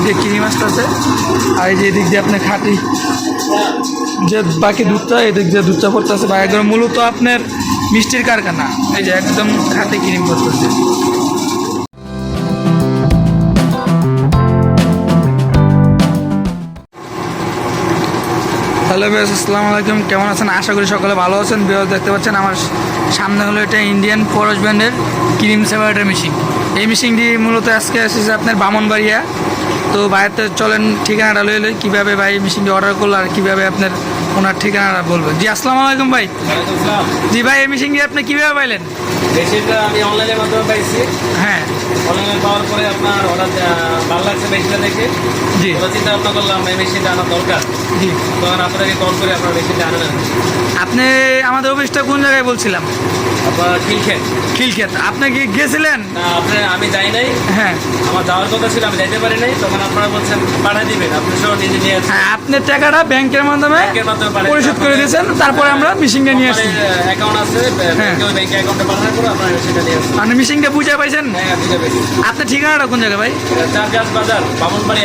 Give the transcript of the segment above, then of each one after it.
এদিক দিয়ে ক্রিম আসতেছে আর এই যে এদিক দিয়ে আপনার খাঁটি যে বাকি দুধটা, এদিক দিয়ে দুধটা পড়তেছে। বা একদম মূলত আপনার মিষ্টির কারখানা। এই যে একদম খাঁটি ক্রিম করতেছে হ্যালো বেস আসসালামু আলাইকুম। কেমন আছেন? আশা করি সকলে ভালো আছেন। বিয়াস দেখতে পাচ্ছেন আমার সামনে হলো এটা ইন্ডিয়ান ফরস ব্র্যান্ডের ক্রিম সেপারেটার মেশিন এই মেশিনটি মূলত আজকে এসেছে আপনার বামনবাড়িয়া তো বাইরে চলেন ঠিকানাটা লই লই কীভাবে ভাই মেশিনটি অর্ডার করল আর কীভাবে আপনার ওনার ঠিকানাটা বলবেন? জি আসসালামু আলাইকুম ভাই। জি ভাই এই মেশিনটি আপনি কীভাবে পাইলেন? মেশিনটা আমি অনলাইনের মাধ্যমে পাইছি। হ্যাঁ। অনলাইনে পাওয়ার পরে আপনার অর্ডার ভালো লাগছে মেশিনটা দেখে। জি। তো চিন্তা ভাবনা করলাম এই মেশিনটা আনার দরকার। জি। তখন আপনাকে কল করে আপনার মেশিনটা আনেন আপনি আমাদের অফিসটা কোন জায়গায় বলছিলাম? খিলক্ষেত। আপনি কি গেছিলেন? আমি যাই নাই। হ্যাঁ। আমার যাওয়ার কথা ছিল আমি যাইতে পারি নাই। তখন আপনারা বলছেন পাঠিয়ে দিবেন। আপনি সহ নিজে নিয়ে হ্যাঁ আপনার টাকাটা ব্যাংকের মাধ্যমে পরিশোধ করে দিয়েছেন। তারপরে আমরা মেশিনটা নিয়ে আসছি। অ্যাকাউন্ট আছে। ব্যাংকে অ্যাকাউন্টে পাঠানোর পরে আপনার মেশিনটা নিয়ে আসছেন আপনি মেশিনটা বুঝে পাইছেন? হ্যাঁ বুঝে পেয়েছি আপনার ঠিকানাটা কোন জায়গায় ভাই? চার বাজার বামনবাড়ি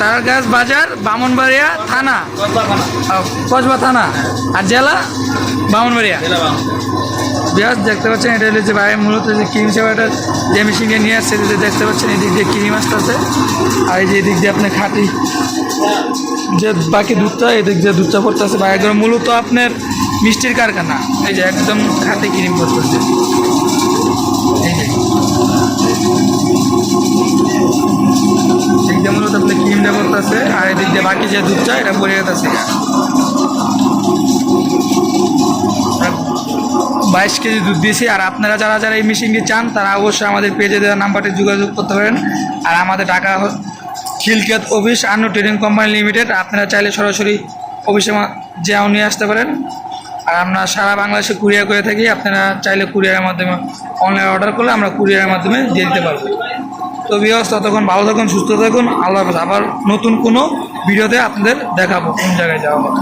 তারগাছ বাজার বামনবাড়িয়া থানা। কসবা থানা। আর জেলা? বামনবাড়িয়া। বিরাজ দেখতে পাচ্ছেন এটা হলো যে ভাই মূলত যে ক্রিম সেবাটা যে মেশিনটা নিয়ে আসছে এটা দেখতে পাচ্ছেন এদিক দিয়ে ক্রিম আসতেছে। আর এই যে এদিক দিয়ে আপনার খাঁটি যে বাকি দুধটা এদিক দিয়ে দুধটা পড়তেছে। বা একদম মূলত আপনার মিষ্টির কারখানা। এই যে একদম খাঁটি ক্রিম করতেছে করতেছে আর এদিক দিয়ে বাকি যে দুধ দুধটা, এটা পড়ে যেতেছে বাইশ কেজি দুধ দিয়েছি, আর আপনারা যারা যারা এই মেশিনটি চান, তারা অবশ্যই আমাদের পেজে দেওয়া নাম্বারটি যোগাযোগ করতে পারেন। আর আমাদের ঢাকা খিলকেত অফিস, আন্ন ট্রেডিং কোম্পানি লিমিটেড, আপনারা চাইলে সরাসরি অফিসে যেও নিয়ে আসতে পারেন। আর আমরা সারা বাংলাদেশে কুরিয়ার করে থাকি, আপনারা চাইলে কুরিয়ারের মাধ্যমে অনলাইন অর্ডার করলে আমরা কুরিয়ারের মাধ্যমে দিয়ে দিতে পারব। তো বিহস ততক্ষণ ভালো থাকুন, সুস্থ থাকুন। আল্লাহ আবার নতুন কোনো ভিডিওতে আপনাদের দেখাবো কোন জায়গায় যাওয়া হবে